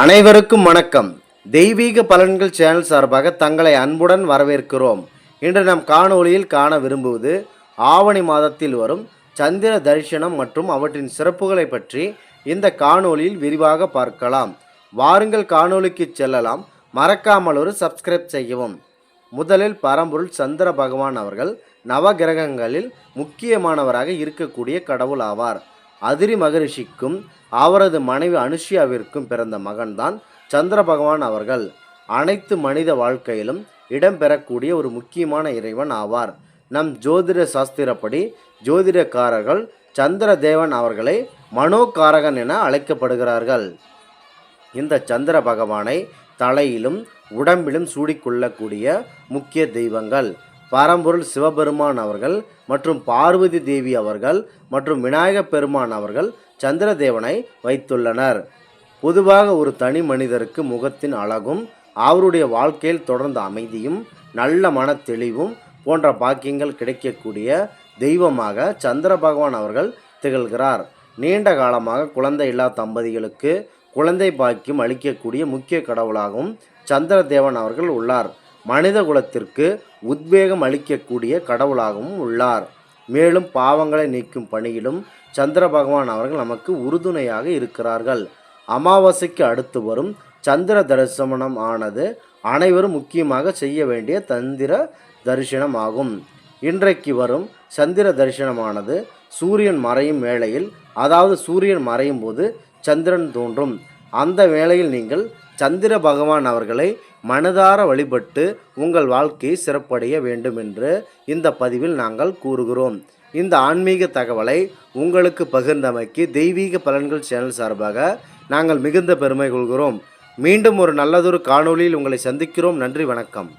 அனைவருக்கும் வணக்கம். தெய்வீக பலன்கள் சேனல் சார்பாக தங்களை அன்புடன் வரவேற்கிறோம். இன்று நாம் காணொளியில் காண விரும்புவது ஆவணி மாதத்தில் வரும் சந்திர தரிசனம் மற்றும் அவற்றின் சிறப்புகளை பற்றி இந்த காணொளியில் விரிவாக பார்க்கலாம். வாருங்கள் காணொளிக்கு செல்லலாம். மறக்காமல் ஒரு சப்ஸ்கிரைப் செய்யவும். முதலில் பரம்பொருள் சந்திர பகவான் அவர்கள் நவகிரகங்களில் முக்கியமானவராக இருக்கக்கூடிய கடவுள் ஆவார். அதிரி மகரிஷிக்கும் அவரது மனைவி அனுஷியாவிற்கும் பிறந்த மகன்தான் சந்திர பகவான் அவர்கள். அனைத்து மனித வாழ்க்கையிலும் இடம்பெறக்கூடிய ஒரு முக்கியமான இறைவன் ஆவார். நம் ஜோதிட சாஸ்திரப்படி ஜோதிடக்காரர்கள் சந்திர தேவன் அவர்களை மனோகாரகன் என அழைக்கப்படுகிறார்கள். இந்த சந்திர பகவானை தலையிலும் உடம்பிலும் சூடிக்கொள்ளக்கூடிய முக்கிய தெய்வங்கள். பரம்பொருள் சிவபெருமான் அவர்கள் மற்றும் பார்வதி தேவி அவர்கள் மற்றும் விநாயகப் பெருமான் அவர்கள் சந்திரதேவனை வைத்துள்ளனர். பொதுவாக ஒரு தனி மனிதருக்கு முகத்தின் அழகும் அவருடைய வாழ்க்கையில் தொடர்ந்த அமைதியும் நல்ல மன தெளிவும் போன்ற பாக்கியங்கள் கிடைக்கக்கூடிய தெய்வமாக சந்திர பகவான் அவர்கள் திகழ்கிறார். நீண்ட காலமாக குழந்தை இல்லா தம்பதிகளுக்கு குழந்தை பாக்கியம் அளிக்கக்கூடிய முக்கிய கடவுளாகவும் சந்திரதேவன் அவர்கள் உள்ளார். மனித குலத்திற்கு உத்வேகம் அளிக்கக்கூடிய கடவுளாகவும் உள்ளார். மேலும் பாவங்களை நீக்கும் பணியிலும் சந்திர பகவான் அவர்கள் நமக்கு உறுதுணையாக இருக்கிறார்கள். அமாவாசைக்கு அடுத்து வரும் சந்திர தரிசனம் ஆனது அனைவரும் முக்கியமாக செய்ய வேண்டிய தந்திர தரிசனம் ஆகும் இன்றைக்கு வரும் சந்திர தரிசனமானது சூரியன் மறையும் வேளையில் அதாவது சூரியன் மறையும் போது சந்திரன் தோன்றும். அந்த வேளையில் நீங்கள் சந்திர பகவான் அவர்களை மனதார வழிபட்டு உங்கள் வாழ்க்கையை சிறப்படைய வேண்டும் என்று இந்த பதிவில் நாங்கள் கூறுகிறோம். இந்த ஆன்மீக தகவலை உங்களுக்கு பகிர்ந்தமைக்கு தெய்வீக பலன்கள் சேனல் சார்பாக நாங்கள் மிகுந்த பெருமை கொள்கிறோம். மீண்டும் ஒரு நல்லதொரு காணொளியில் உங்களை சந்திக்கிறோம். நன்றி வணக்கம்.